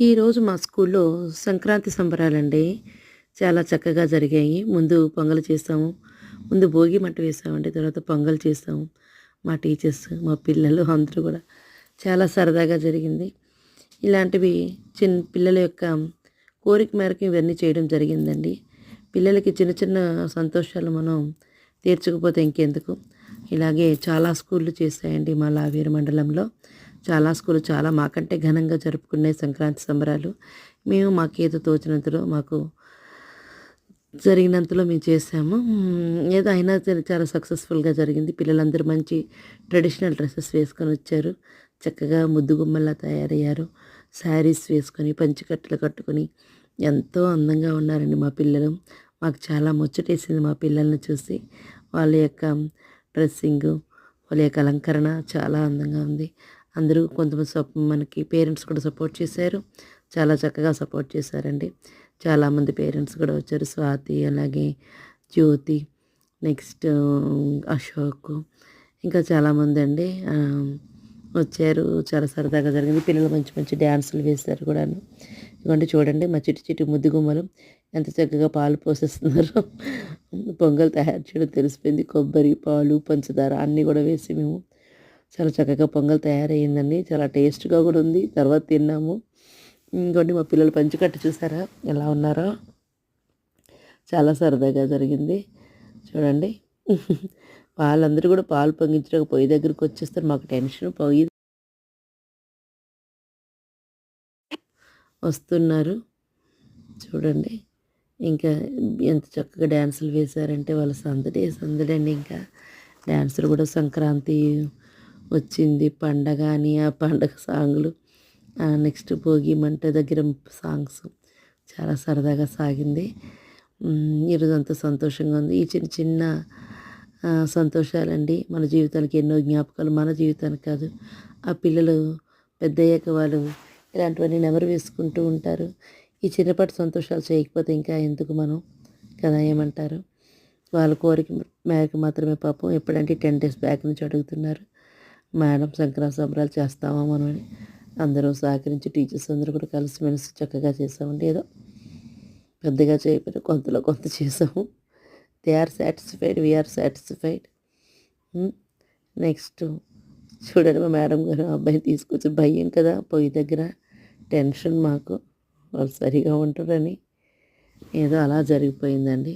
ఈరోజు మా స్కూల్లో సంక్రాంతి సంబరాలండి. చాలా చక్కగా జరిగాయి. ముందు పొంగలు చేసాము ముందు భోగి మంట వేసామండి తర్వాత పొంగల్ చేసాము మా టీచర్స్ మా పిల్లలు అందరూ కూడా. చాలా సరదాగా జరిగింది. ఇలాంటివి చిన్న పిల్లల యొక్క కోరిక మేరకు ఇవన్నీ చేయడం జరిగిందండి. పిల్లలకి చిన్న చిన్న సంతోషాలు మనం తీర్చకపోతే ఇంకెందుకు? ఇలాగే చాలా స్కూళ్ళు చేశాయండి మా లావేరు మండలంలో. చాలా స్కూల్ చాలా మాకంటే ఘనంగా జరుపుకునే సంక్రాంతి సంబరాలు. మేము మాకేదో తోచినంతలో మాకు జరిగినంతలో మేము చేసాము ఏదో అయినా చాలా సక్సెస్ఫుల్గా జరిగింది. పిల్లలందరూ మంచి ట్రెడిషనల్ డ్రెస్సెస్ వేసుకొని వచ్చారు. చక్కగా ముద్దు గుమ్మల్లా తయారయ్యారు. శారీస్ వేసుకొని పంచికట్టలు కట్టుకొని ఎంతో అందంగా ఉన్నారండి మా పిల్లలు. మాకు చాలా ముచ్చటేసింది మా పిల్లల్ని చూసి. వాళ్ళ యొక్క డ్రెస్సింగు వాళ్ళ యొక్క అలంకరణ చాలా అందంగా ఉంది. అందరూ కొంతమంది సప్ మనకి పేరెంట్స్ కూడా సపోర్ట్ చేశారు. చాలా చక్కగా సపోర్ట్ చేశారండి. చాలామంది పేరెంట్స్ కూడా వచ్చారు. స్వాతి అలాగే జ్యోతి నెక్స్ట్ అశోక్ ఇంకా చాలామంది అండి. వచ్చారు. చాలా సరదాగా జరిగింది. పిల్లలు మంచి మంచి డ్యాన్సులు వేశారు కూడాను. ఇవ్వండి చూడండి. మా చిటి చిటి ముద్దు గుమ్మలు ఎంత చక్కగా పాలు పోసేస్తున్నారు. పొంగల్ తయారు చేయడం తెలిసిపోయింది. కొబ్బరి పాలు పంచదార అన్నీ కూడా వేసి మేము చాలా చక్కగా పొంగల్ తయారయ్యిందండి. చాలా టేస్ట్గా కూడా ఉంది. తర్వాత తిన్నాము. ఇంకోటి మా పిల్లలు పంచికట్టు చూసారా? ఎలా ఉన్నారో? చాలా సరదాగా జరిగింది. చూడండి. వాళ్ళందరూ కూడా పాలు పొంగించడానికి పొయ్యి దగ్గరికి వచ్చేస్తారు. మాకు టెన్షన్ పొయ్యి వస్తున్నారు. చూడండి. ఇంకా ఎంత చక్కగా డ్యాన్సులు వేశారంటే వాళ్ళ సందడి సందడి అండి ఇంకా. డ్యాన్సులు కూడా సంక్రాంతి వచ్చింది. పండగ అని ఆ పండగ సాంగ్లు నెక్స్ట్ భోగి మంట దగ్గర సాంగ్స్ చాలా సరదాగా సాగింది. ఈరోజు అంత సంతోషంగా ఉంది. ఈ చిన్న చిన్న సంతోషాలండి. మన జీవితానికి ఎన్నో జ్ఞాపకాలు మన జీవితానికి కాదు. ఆ పిల్లలు పెద్ద అయ్యాక వాళ్ళు ఇలాంటివన్నీ నెమరు వేసుకుంటూ ఉంటారు. ఈ చిన్నపాటి సంతోషాలు చేయకపోతే ఇంకా ఎందుకు మనం కదా ఏమంటారు? వాళ్ళ కోరిక మేరకు మాత్రమే పాపం. ఎప్పుడంటే టెన్ డేస్ బ్యాక్ నుంచి అడుగుతున్నారు. మేడం సంక్రాంతి సంబరాలు చేస్తామా మనం అని. అందరూ సహకరించి టీచర్స్ అందరూ కూడా కలిసిమెలిసి చక్కగా చేసామండి. ఏదో పెద్దగా చేయకపోయినా కొంతలో కొంత చేసాము. They are satisfied we are satisfied next చూడండి మా మేడం గారు అబ్బాయిని తీసుకొచ్చి భయం కదా పొయ్యి దగ్గర టెన్షన్ మాకు వాళ్ళు సరిగా ఉంటారని. ఏదో అలా జరిగిపోయిందండి.